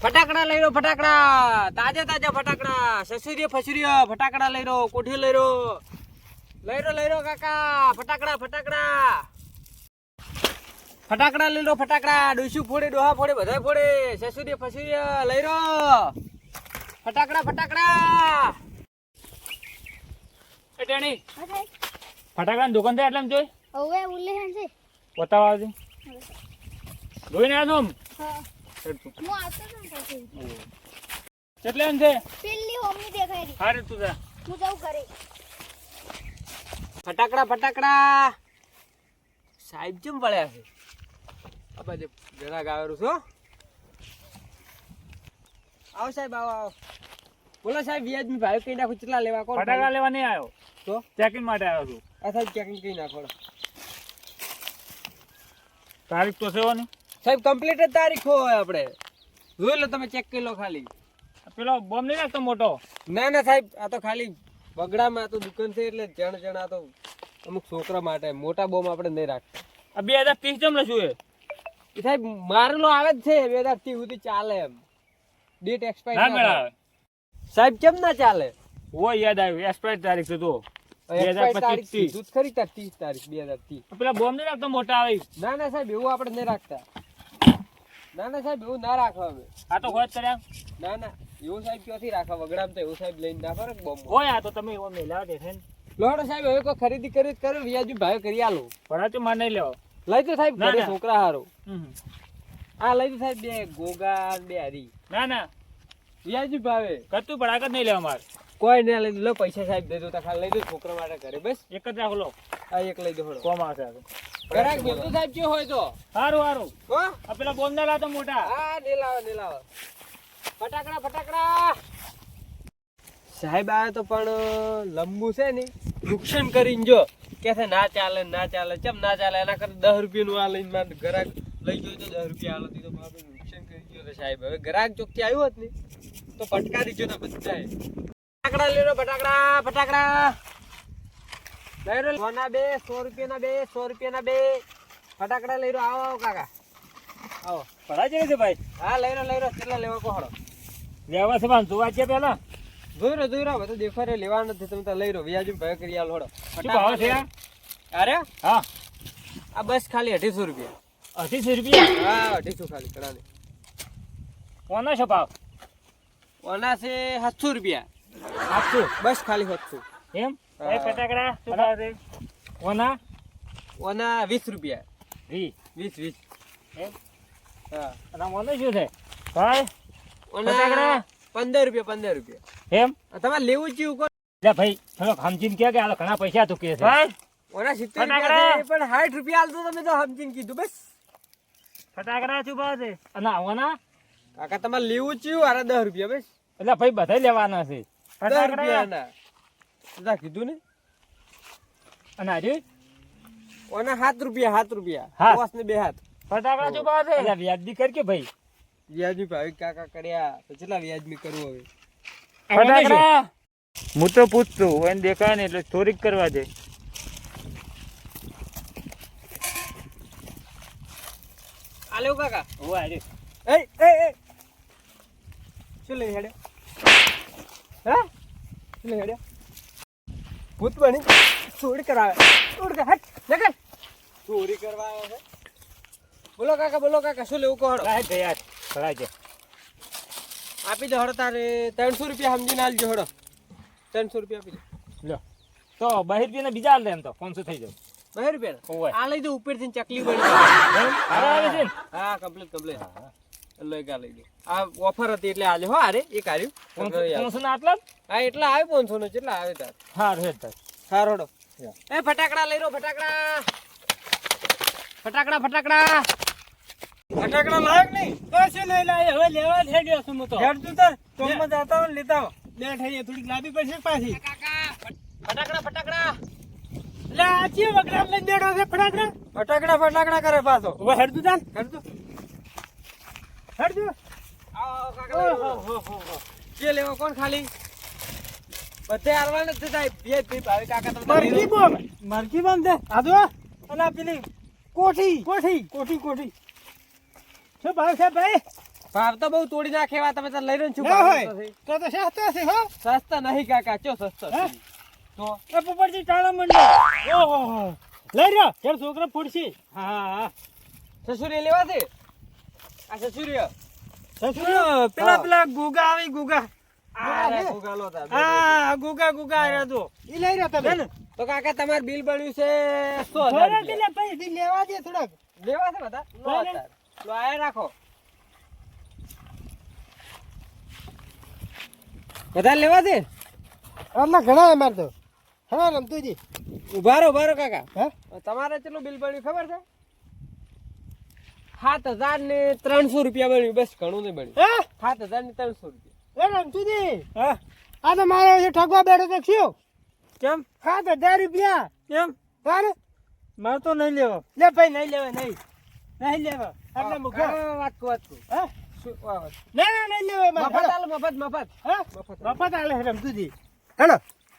ફટાકડા લઈ લો ફટાકડા. તાજા તાજા ફટાકડા. સસુરીય ફસુરીય ફટાકડા લઈ લો કોઠી લઈ લો. લઈ લો લઈ લો કાકા. ફટાકડા ફટાકડા. ફટાકડા લઈ લો ફટાકડા. ડોસું ફોડે ડોહા ફોડે બધા ફોડે. સસુરીય ફસુરીય લઈ લો. ફટાકડા ફટાકડા. એ ફટાકડા ફટાકડાની દુકાન થાય એટલે જોઈ? હવે ઉલ્લેખન છે. બતાવવા આવજે. જોઈને હા. કેટલે છે? પેલી હોમની દેખાય રહી હારે તું જા. હું જાઉં ઘરે. ફટાકડા ફટાકડા. સાહેબ જેમ પડ્યા છે. આ બાજુ જરા ગાવેરું છો આવો સાહેબ આવો આવો. બોલો સાહેબ વ્યાજની ભાઈ કઈ નાખું કેટલા લેવા કોણ ફટાકડા લેવા નહીં આવ્યો. તો? ચેકિંગ માટે આવ્યો છું. આ સાહેબ ચેકિંગ કઈ નાખો. તારીખ તો છે ને. સાહેબ કમ્પ્લીટ જ તારીખ હોય આપણે. જોઈ લો તમે ચેક કરી લો ખાલી. પેલો બોમ્બ નહીં નાખતો મોટો? ના ના સાહેબ આ તો ખાલી બગડામાં તો દુકાન છે એટલે જણ જણ આ તો અમુક છોકરા માટે મોટા બોમ આપણે નહીં રાખતા. આ બે હજાર ત્રીસ જમ લશું એ સાહેબ મારેલો આવે જ છે બે હજાર ત્રીસ સુધી ચાલે એમ. ડેટ એક્સપાયર ના મેળાવે સાહેબ કેમ ના ચાલે? ઓ યાદ આવ્યું એક્સપાયર તારીખ છે તો. હજાર તારીખ ખરી ત્રીસ તારીખ બે હજાર ત્રીસ. પેલા બોમ્બ નહીં રાખતો મોટા આવી. ના ના સાહેબ એવું આપણે નહીં રાખતા. ના ના સાહેબ એવું ના રાખો હવે આ તો ખોજ કર્યા. ના ના એવું સાહેબ ક્યાંથી રાખવા? વગડામ તો એવું સાહેબ લઈને ના ફરે બોમ્બ હોય આ તો તમે એવો મેળાવ દેખે ને. લોડો સાહેબ હવે કોઈ ખરીદી કરી કરો વ્યાજુ ભાઈ કરી આલો. ભણા તો માર નહીં લેવો. લઈ તો સાહેબ ઘરે છોકરા હારો. આ લઈ તો સાહેબ બે ગોગા બે હરી. ના ના. વ્યાજુ ભાવે. કતું ભડાક જ નહીં લેવા મારે. કોઈ નહીં લઈ લો પૈસા સાહેબ દે દો તો ખાલી લઈ દો છોકરા માટે ઘરે બસ. એક જ રાખો લો. આ એક લઈ દો કોમ આવશે. ઘરાક બિલકુલ સાહેબ કેવો હોય તો. સારું સારું હો? આ પેલા બોમ્બ ના મોટા. હા ને લાવો ને લાવો. ફટાકડા ફટાકડા. સાહેબ આ તો પણ લંબુ છે ને. નુકસાન કરીને જો. કે છે ના ચાલે ના ચાલે. ચમ ના ચાલે એના કરતા દસ રૂપિયાનું આ લઈને મારે ગ્રાહક લઈ ગયો તો દસ રૂપિયા આલો તો બાપરે નુકસાન કરી ગયો સાહેબ. હવે ગ્રાહક ચોકથી આવ્યો હોત ને તો ફટકારી ગયો ને બધાએ. ફટાકડા લેરો ફટાકડા ફટાકડા. લઈ રહ્યો સોના બે સો રૂપિયાના બે સો રૂપિયાના બે. ફટાકડા લઈ રહ્યો. આવો આવો કાકા. આવો. છે ભાઈ? હા લઈ રહ્યો લઈ રો કેટલા લેવા કોહડો લેવા છે પેલા જોઈ રો જોઈ રો બધું લેવા નથી. તમે તો લઈ રો વ્યાજ ભાઈ કરી આલો હડો ભાવ છે અરે? હા. આ બસ ખાલી અઢીસો રૂપિયા. અઢીસો રૂપિયા? હા અઢીસો ખાલી કડાને કોનો છે ભાવ? ઓના છે? સાતસો રૂપિયા. સાતસો? બસ ખાલી સાતસો. એમ. એ ફટાકડા શું ભાવ છે? ઓના? વીસ રૂપિયા. વી વીસ વીસ. હા? અને ઓનો શું છે? ભાઈ ઓના ફટાકડા? પંદર રૂપિયા પંદર રૂપિયા. એમ? તમારે લેવું જ છે લે ભાઈ થોડો સમજીને કે આ ઘણા પૈસા તું કે છે. ભાઈ ઓના સિત્તેર ફટાકડા? રૂપિયા છે, પણ સાઠ રૂપિયા આલતો તમે તો સમજીને કીધું બસ. ફટાકડા શું ભાવ છે? અને ઓના? કાકા તમારે લેવું જ છે અરે દસ રૂપિયા બસ. એટલે ભાઈ બધા લેવાના છે. દસ રૂપિયાના. બધા કીધું ને? અને આજે ઓના સાત રૂપિયા સાત રૂપિયા. હાથ. ને બે હાથ. ફટાકડા જો છે એટલે વ્યાજબી કર કે ભાઈ? વ્યાજબી ભાઈ કાકા કર્યા? તો કેટલા વ્યાજબી કરવું હવે? ફટાકડા. હું તો પૂછતો એને દેખાય ને એટલે ચોરી કરવા દે. આ લેવું કાકા ઓવા રે એ એ એ. શું લઈ હેડે હે? શું લઈ હેડ્યો? ભૂત બની ચોરી કરાવે. ચોરી હટ નકર ચોરી કરવા આવ્યો છે? બોલો કાકા બોલો કાકા શું લેવું કહો? રાહ દે ભરાય છે. આપી દો હડો તારે ત્રણસો રૂપિયા સમજીને આલજો હડો ત્રણસો રૂપિયા આપી દો. લો તો બહાર રૂપિયા બીજા હાલ એમ તો પાંચસો થઈ જાવ બે રૂપિયા આ લઈ દો ઉપરથી ચકલી બની. આવે છે હા કમ્પ્લીટ કમ્પ્લીટ એટલે લઈ દો આ ઓફર હતી એટલે આજે હો અરે એક પાંચસો ના આટલા? હા એટલા આવે પાંચસો નો કેટલા આવે તાર. હાર હેડ તાર. સારો હડો. એ ફટાકડા લઈ રો ફટાકડા. ફટાકડા ફટાકડા. ફટાકડા લાયક નહીં. કશું નહીં લાય, હવે લેવા જ ગયો છું હું તો. હેડ તું તાર. ચોકમાં જાતા હોય લેતા હો લે થઈ થોડીક લાંબી પડશે પાછી. ફટાકડા ફટાકડા એટલે આ ચિયો વગડા લઈને બેઠો છે ફટાકડા. ફટાકડા ફટાકડા કરે પાછો. હવે હેડ તું તાન હેડ તું. જે લેવો કોણ ખાલી? બધે આરવાને જ છે બે બે ભાઈ ભાવે. કાકા તમને મરકી. બોમ. મરઘી બોમ દે. આજો અને આ પેલી કોઠી. કોઠી. કોઠી કોઠી. શું ભાવ છે ભાઈ? ભાવ તો બહુ તોડી નાખે એવા. તમે તો લઈ રહ્યો છું ભાવ. તો. તો સસ્તો છે હો. સસ્તા નહીં કાકા. ચો સસ્તો? તો? એ પોપટજી ટાળા મંડળ. ઓહો લઈ રહ્યો. ચાલ છોકરા ફૂડશી હા હા સસુરી લેવા છે આ સસુરી સસુરો, પેલા પેલા ગુગા આવી ગુગા. હે? ગુગા ગુગા આવ્યા તો ઈ લઈ રહ્યા તમે? તો કાકા તમારું બિલ બન્યું છે સો પૈસા લેવા દે થોડાક. લેવા છે બધા? લો. આયા રાખો. બધા લેવા છે આમાં ઘણા અમાર તો. હા રમતુજી. ઉભારો ઉભારો કાકા. તમારે કેટલું બિલ પડ્યું ખબર છે? સાત હજાર ને ત્રણસો રૂપિયા બન્યું. બસ ઘણું નહીં બન્યું. હે? સાત હજાર ને ત્રણસો રૂપિયા. એ રમતુજી હા? આ તો મારે ઠગવા બેઠો તો થયો. કેમ? સાત હજાર રૂપિયા. કેમ? તારે? મારે તો નહીં લેવો. લે ભાઈ નહીં લેવા નહીં. નહીં લેવા. આટલા મૂકો. વાત વાત નહીં હા?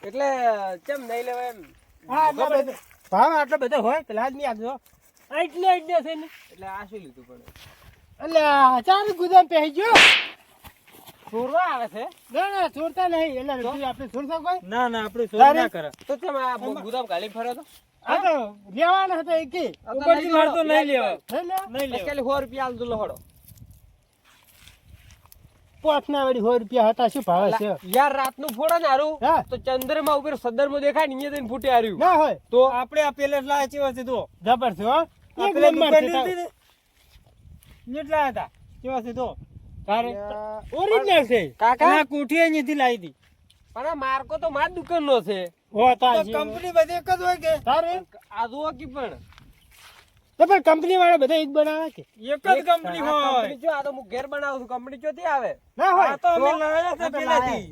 એટલે કેમ નહીં લેવા એમ? ભાવ આટલો બધો હોય પેલા આદમી આપજો એટલે એટલે છે ને. એટલે આ શું લીધું પડે? એટલે ચાર ગુદામ પહેરી ગયો છોડવા આવે છે? ના ના છોડતા નહીં. એટલે આપણે છોડતા કોઈ? ના ના આપણે ચોરી ના કરે. તો કેમ આ ગુદામ ગાલી ફર્યો તો? આ તો લેવાનો હતો એક કી. આ તો ઉપરથી લઈ મારે તો લો, નહીં લેવા. નહીં લેવા. ખાલી સો રૂપિયા આલજો લહડો. પોઠ વળી સો રૂપિયા હતા શું ભાવે છે? યાર રાતનું ફોડો ને હારું. તો ચંદ્રમાં ઉપર સદરમાં દેખાય ને અહીંયા જઈને ફૂટે હાર્યું. ના હોય. તો આપણે આ પેલે લાયા છે તો જબર છે હો. આ એક પેલા નંબર દુકાન છે લીધી ને? નેટ લાયા હતા. ચેવા છે તો? તારે ઓરિજિનલ છે. કાકા? આ કોઠી અહીંયાથી લાવી હતી પણ આ માર્કો તો માર દુકાન નો છે. હો તા કંપની બધી એક જ હોય કે? તારે? આ જુઓ કે પણ. તો પણ કંપની વાળા બધા એક બનાવે કે? એક જ કંપની હોય. કંપની જો આ તો હું ઘેર બનાવું છું. કંપની ચોથી આવે? ના હોય. આ તો અમે લાવ્યા છે પેલાથી.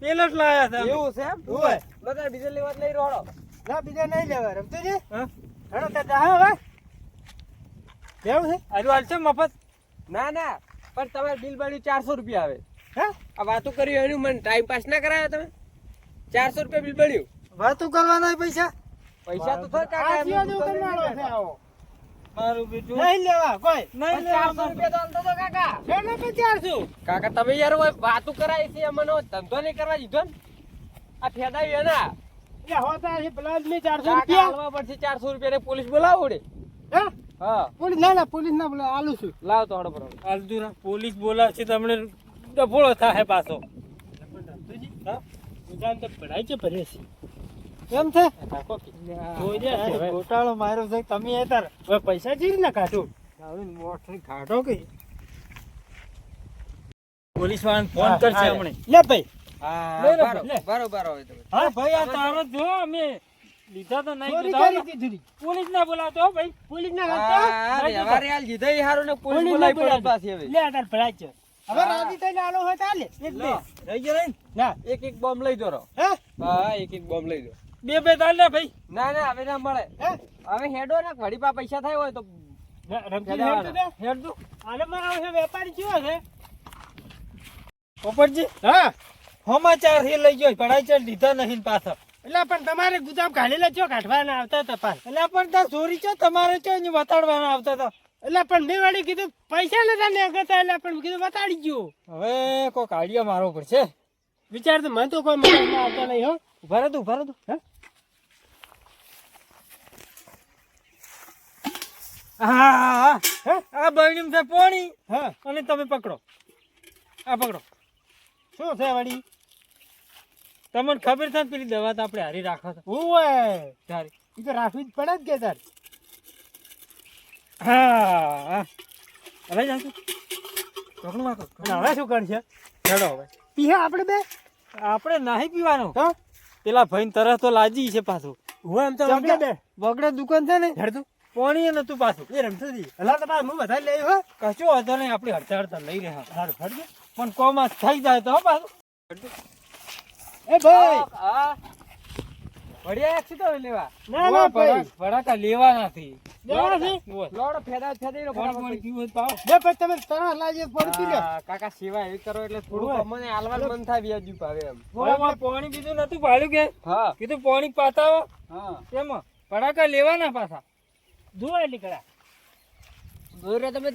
પેલે જ લાવ્યા છે એવું છે એમ? હોય. બધા બીજે લેવા લઈ રોડો ના બીજા નહીં લેવા રમતું છે હા? હેડો તે હવે લેવું છે? હાલ છે મફત? ના ના. પણ તમારે બિલ બન્યું ચારસો રૂપિયા આવે. હે? આ વાતો કરી એનું મને ટાઈમ પાસ ના કરાયો તમે? ચારસો રૂપિયા બિલ બન્યું વાતું કરવાના પૈસા? પૈસા તો થાય કાકા છે મારું બીજું? નહીં લેવા કોઈ. નહીં ચારસો રૂપિયા તો તો કાકા. ને પણ ચારસો. કાકા તમે યાર વાતું કરાય છે મને ધંધો નહીં કરવા દીધો ને? આ ફેદાવી એના. હોતા છે પેલા ચારસો રૂપિયા. પડશે ચારસો રૂપિયા પોલીસ બોલાવો પડે. હે? હા. પોલીસ ના ના પોલીસ ના બોલે આલું છું. લાવ તો હડો બરાબર. હાલતું ના પોલીસ બોલાવશે તમને ડફોળો થાય પાછો. હા? દુકાન તો પડાય છે ભરે છે. કેમ છે. ગોટાળો માર્યો છે તમે એ તાર હવે પૈસા ચીજ ના કાઢું? કાઢો કે? પોલીસ વાળાને ફોન કરશે હમણે. લે ભાઈ. હા. બરોબર હોય હા ભાઈ આ તારો જો અમે લીધા તો નહીં લીધા કરી હો. દીધી. પોલીસ ના બોલાવતો ભાઈ. પોલીસ ના હા, કાઢતા હાલ જીધા ઈ હારું ને પોલીસ પોલીસ બોલાવી પડે પાછી હવે. લે તાર ભરાય છે. હવે રાજી થઈને આલો હોય તો એક બે. રહી ગયા રહી ના. એક એક બોમ્બ લઈ દો હે? હા એક એક બોમ્બ લઈ દો. બે બે તાલ લે ભાઈ. ના ના હવે ના મળે. હે? હવે હેડો ને ઘડી પા પૈસા થાય હોય તો હેડ દે. આલે. મારા વેપારી કયો છે? પોપટજી? હા. સમાચાર લઈ ગયો પડાઈ ચાલ લીધા નહીં પાછા. એટલે પણ તમારે ગુદામ કાઢેલા ચો કાઢવાના આવતા હતા પાસ એટલે પણ ત્યાં ચોરી છે તમારે છો ને બતાડવાના આવતા હતા? એટલે પણ મેં વાળી કીધું પૈસા નતા ને કરતા એટલે પણ કીધું બતાડી ગયું હવે કોઈ કાઢિયા મારવો પડશે? વિચાર તો મને તો કોઈ મગજમાં આવતા નહીં હો. ઊભા રહેતું ઊભા રહેતું હા? હા હા. હે? આ બહેણી છે પોણી. હા. અને તમે પકડો. આ પકડો. શું છે વળી? તમને ખબર છે પેલી દવા તો આપણે હારી રાખો ઓય તારી. એ તો રાખવી જ પડે જ કે તાર. હા હા. હવે જાઉં છું. હવે શું કરશે? ચડો હવે. પીહે આપણે બે? આપણે નહીં પીવાનું. તો? પેલા ભાઈ તરસ તો લાજી છે પાછું. હું એમ તો બગડે દુકાન છે ને. હેડતું પોણી નતું પાછું. એ રમતું હતી હલા તો પાછું હું બધા લઈ હો. કશું વાંધો નહીં આપણે હડતા હડતા લઈ રહ્યા હાર ફરજો પણ કોમાસ થઈ જાય તો હો પાછું. એ ભાઈ. હા. છે તો લેવા. ના ના ભાઈ. ભડાકા લેવા નથી. લેવાના છે? લોડો ફેદા ફેદાઈ નો ફટાફટ કોણ પૈસા. પીવું હોય તો પાવો. બે ભાઈ તમે તરસ લાગે પડ પી કાકા સેવા એવી કરો એટલે થોડું ઓય. અમને મન થાય વ્યાજુ ભાવે એમ. ઓમાં પાણી બીજું નતું પાડ્યું કે? હા. કીધું પાણી પાતાવો. હા. એમાં ભડાકા લેવાના પાછા. જોવા નીકળ્યા દોર તમે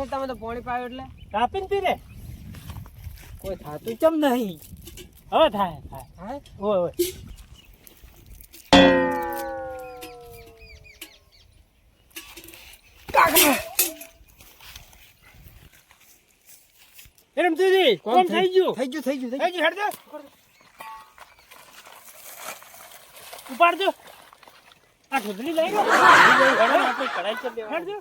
છે તમે તો પાણી પાયો એટલે. કાપીને પી રે કોઈ થાતું ચમ નહીં? હવે થાય થાય. હા ઓય ઓય. એમ તુજી કોમ થઈ? ગયું? થઈ ગયું થઈ ગયું થઈ ગયું હેડ દે ઉપાડ દો આ ઢોધલી લઈ ગયો. કડાઈ કરી દેવા હેડ દે